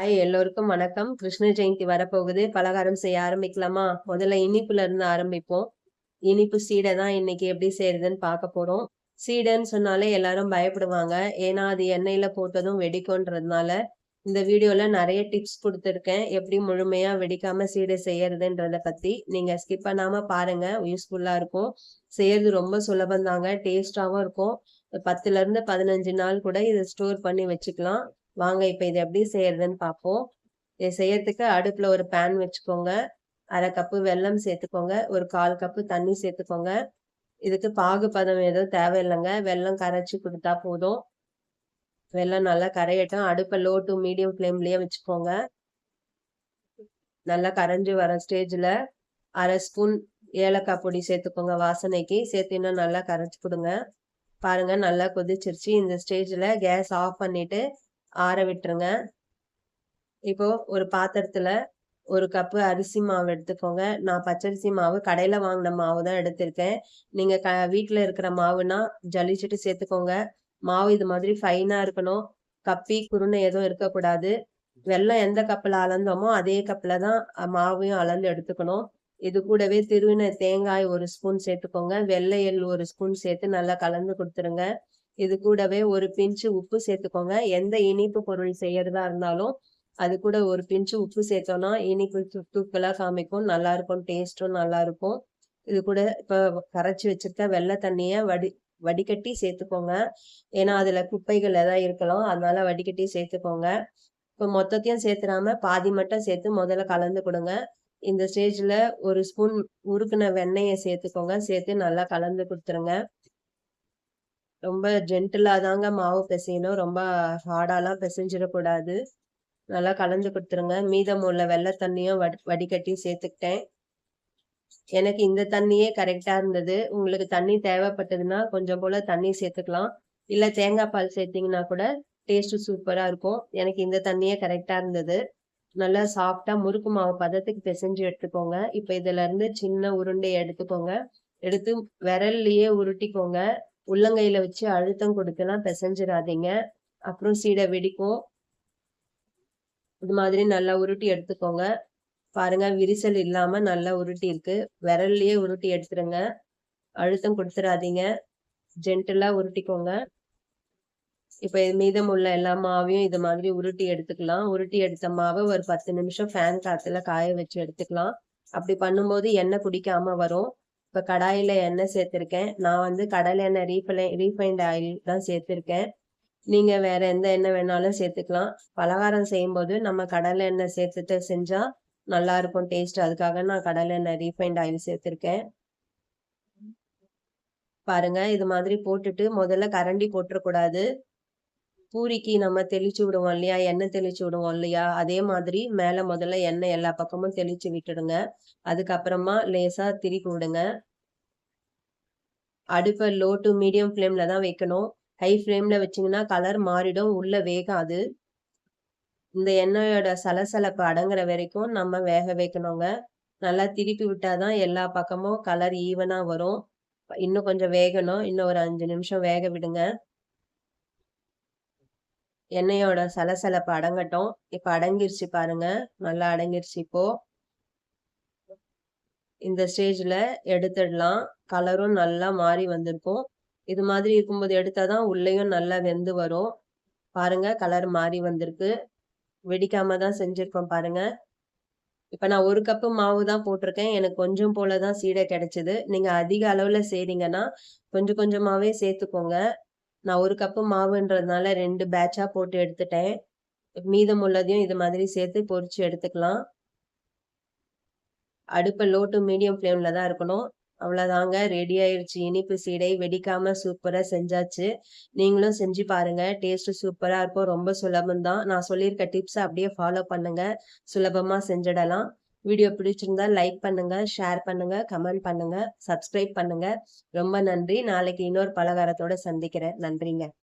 Hi எல்லோருக்கும் வணக்கம். கிருஷ்ண ஜெயந்தி வரப்போகுது. பலகாரம் செய்ய ஆரம்பிக்கலாமா? முதல்ல இனிப்புல இருந்து ஆரம்பிப்போம். இனிப்பு சீடை தான் இன்னைக்கு எப்படி செய்யறதுன்னு பார்க்க போறோம். சீடைன்னு சொன்னாலே எல்லாரும் பயப்படுவாங்க. ஏன்னா அது எண்ணெயில போட்டதும் வெடிக்கும்ன்றதுனால இந்த வீடியோல நிறைய டிப்ஸ் கொடுத்துருக்கேன். எப்படி முழுமையா வெடிக்காம சீடை செய்யறதுன்றத பத்தி. நீங்க ஸ்கிப் பண்ணாம பாருங்க. யூஸ்ஃபுல்லா இருக்கும். செய்யறது ரொம்ப சுலபம் தாங்க. டேஸ்டாவும் இருக்கும். பத்துல இருந்து பதினஞ்சு நாள் கூட இதை ஸ்டோர் பண்ணி வச்சுக்கலாம். வாங்க இப்போ இது எப்படி செய்யறதுன்னு பார்ப்போம் இதை செய்யறதுக்கு அடுப்பில் ஒரு பேன் வச்சுக்கோங்க. அரை கப்பு வெல்லம் சேர்த்துக்கோங்க. ஒரு கால் கப்பு தண்ணி சேர்த்துக்கோங்க. இதுக்கு பாகு பதம் எதுவும் தேவையில்லைங்க. வெல்லம் கரைச்சி கொடுத்தா போதும். வெல்லம் நல்லா கரையட்டும். அடுப்பை லோ டு மீடியம் ஃப்ளேம்லேயே வச்சுக்கோங்க. நல்லா கரைஞ்சி வர ஸ்டேஜில் அரை ஸ்பூன் ஏலக்காய் பொடி சேர்த்துக்கோங்க வாசனைக்கு. சேர்த்து இன்னும் நல்லா கரைச்சி கொடுங்க. பாருங்க நல்லா கொதிச்சிருச்சு. இந்த ஸ்டேஜில் கேஸ் ஆஃப் பண்ணிட்டு ஆற விட்டுருங்க. இப்போ ஒரு பாத்திரத்துல ஒரு கப்பு அரிசி மாவு எடுத்துக்கோங்க. நான் பச்சரிசி மாவு கடையில வாங்கின மாவு தான் எடுத்திருக்கேன். நீங்க க வீட்டுல இருக்கிற மாவுனா ஜலிச்சுட்டு சேர்த்துக்கோங்க. மாவு இது மாதிரி ஃபைனா இருக்கணும். கப்பி குருணை எதுவும் இருக்கக்கூடாது. வெள்ளம் எந்த கப்பில் அளந்தோமோ அதே கப்பில் தான் மாவையும் அளந்து எடுத்துக்கணும். இது கூடவே திருவின தேங்காய் ஒரு ஸ்பூன் சேர்த்துக்கோங்க. வெள்ளை எள் ஒரு ஸ்பூன் சேர்த்து நல்லா கலந்து கொடுத்துருங்க. இது கூடவே ஒரு பிஞ்சு உப்பு சேர்த்துக்கோங்க. எந்த இனிப்பு பொருள் செய்யறதா இருந்தாலும் அது கூட ஒரு பிஞ்சு உப்பு சேர்த்தோம்னா இனிப்பு தூக்கலா காமிக்கும். நல்லா இருக்கும். டேஸ்டும் நல்லா இருக்கும். இது கூட இப்போ கரைச்சி வச்சிருக்க வெள்ளை தண்ணிய வடி வடிகட்டி சேர்த்துக்கோங்க. ஏன்னா அதுல குப்பைகள் ஏதாவது இருக்கலாம். அதனால வடிகட்டி சேர்த்துக்கோங்க. இப்போ மொத்தத்தையும் சேர்த்துடாம பாதி மட்டும் சேர்த்து முதல்ல கலந்து கொடுங்க. இந்த ஸ்டேஜ்ல ஒரு ஸ்பூன் உருக்குன வெண்ணெயை சேர்த்துக்கோங்க. சேர்த்து நல்லா கலந்து கொடுத்துருங்க. ரொம்ப ஜென்டிலாக தாங்க மாவு பிசையணும். ரொம்ப ஹார்டாலாம் பிசைஞ்சிடக்கூடாது. நல்லா கலந்து கொடுத்துருங்க. மீதம் உள்ள வெள்ளை தண்ணியும் வடி வடிகட்டி சேர்த்துக்கிட்டேன். எனக்கு இந்த தண்ணியே கரெக்டாக இருந்தது. உங்களுக்கு தண்ணி தேவைப்பட்டதுன்னா கொஞ்சம் போல் தண்ணி சேர்த்துக்கலாம். இல்லை தேங்காய் பால் சேர்த்தீங்கன்னா கூட டேஸ்ட்டு சூப்பராக இருக்கும். எனக்கு இந்த தண்ணியே கரெக்டாக இருந்தது. நல்லா சாஃப்டாக முறுக்கு மாவு பதத்துக்கு பிசைஞ்சு எடுத்துக்கோங்க. இப்போ இதுலேருந்து சின்ன உருண்டையை எடுத்துக்கோங்க. எடுத்து விரல்லையே உருட்டிக்கோங்க. உள்ளங்கையில வச்சு அழுத்தம் கொடுத்துலாம் பிசைஞ்சிடாதீங்க. அப்புறம் சீடை வெடிக்கும். இது மாதிரி நல்லா உருட்டி எடுத்துக்கோங்க. பாருங்க விரிசல் இல்லாம நல்லா உருட்டி இருக்கு. விரல்லையே உருட்டி எடுத்துருங்க. அழுத்தம் கொடுத்துடாதீங்க. ஜென்டலா உருட்டிக்கோங்க. இப்ப மீதம் உள்ள எல்லா மாவையும் இது மாதிரி உருட்டி எடுத்துக்கலாம். உருட்டி எடுத்த மாவை ஒரு பத்து நிமிஷம் ஃபேன் காத்துல காய வச்சு எடுத்துக்கலாம். அப்படி பண்ணும்போது எண்ணெய் குடிக்காமல் வரும். இப்போ கடாயில் எண்ணெய் சேர்த்துருக்கேன். நான் வந்து கடலை எண்ணெய் ரீஃபை ரீஃபைண்ட் ஆயில் தான் சேர்த்துருக்கேன். நீங்கள் வேறு எந்த எண்ணெய் வேணாலும் சேர்த்துக்கலாம். பலகாரம் செய்யும்போது நம்ம கடலை எண்ணெய் சேர்த்துட்டு செஞ்சால் நல்லா இருக்கும் டேஸ்ட் அதுக்காக நான் கடலை எண்ணெய் ரீஃபைண்ட் ஆயில் சேர்த்துருக்கேன். பாருங்க இது மாதிரி போட்டுட்டு முதல்ல கரண்டி போட்டுறக்கூடாது. பூரிக்கு நம்ம தெளிச்சு விடுவோம் இல்லையா? எண்ணெய் தெளிச்சு விடுவோம் இல்லையா? அதே மாதிரி மேல முதல்ல எண்ணெய் எல்லா பக்கமும் தெளிச்சு விட்டுடுங்க. அதுக்கப்புறமா லேசா திருப்பி விடுங்க அடுப்பை லோ டு மீடியம் ஃப்ளேம்ல தான் வைக்கணும். ஹை ஃப்ளேம்ல வச்சிங்கன்னா கலர் மாறிடும். உள்ள வேகாது. இந்த எண்ணெயோட சலசலப்பு அடங்குற வரைக்கும் நம்ம வேக வைக்கணுங்க. நல்லா திருப்பி விட்டாதான் எல்லா பக்கமும் கலர் ஈவனா வரும். இன்னும் கொஞ்சம் வேகணும். இன்னும் ஒரு அஞ்சு நிமிஷம் வேக விடுங்க. எண்ணெயோட சலசலப்பு அடங்கட்டும். இப்ப அடங்கிருச்சு பாருங்க. நல்லா அடங்கிருச்சு இப்போ. இந்த ஸ்டேஜ்ல எடுத்துடலாம். கலரும் நல்லா மாறி வந்திருக்கும். இது மாதிரி இருக்கும்போது எடுத்தாதான் உள்ளேயும் நல்லா வெந்து வரும். பாருங்க கலர் மாறி வந்திருக்கு. வெடிக்காம தான் செஞ்சிருக்கோம் பாருங்க. இப்ப நான் ஒரு கப்பு மாவு தான் போட்டிருக்கேன். எனக்கு கொஞ்சம் போலதான் சீடை கிடைச்சது. நீங்க அதிக அளவுல செய்றீங்கன்னா கொஞ்சம் கொஞ்சமாவே சேர்த்துக்கோங்க. நான் ஒரு கப்பு மாவுன்றதுனால ரெண்டு பேட்சா போட்டு எடுத்துட்டேன். மீதம் உள்ளதையும் இது மாதிரி சேர்த்து பொறிச்சு எடுத்துக்கலாம். அடுப்பை லோ டு மீடியம் ஃப்ளேம்ல தான் இருக்கணும். அவ்வளோதாங்க ரெடி ஆயிடுச்சு இனிப்பு சீடை வெடிக்காம சூப்பராக செஞ்சாச்சு. நீங்களும் செஞ்சு பாருங்க. டேஸ்ட் சூப்பராக இருக்கும். ரொம்ப சுலபம் தான் நான் சொல்லியிருக்க டிப்ஸை அப்படியே ஃபாலோ பண்ணுங்க. சுலபமாக செஞ்சிடலாம். வீடியோ பிடிச்சிருந்தா லைக் பண்ணுங்க ஷேர் பண்ணுங்க கமெண்ட் பண்ணுங்க சப்ஸ்கிரைப் பண்ணுங்க. ரொம்ப நன்றி. நாளைக்கு இன்னொரு பலகாரத்தோட சந்திக்கிறேன். நன்றிங்க.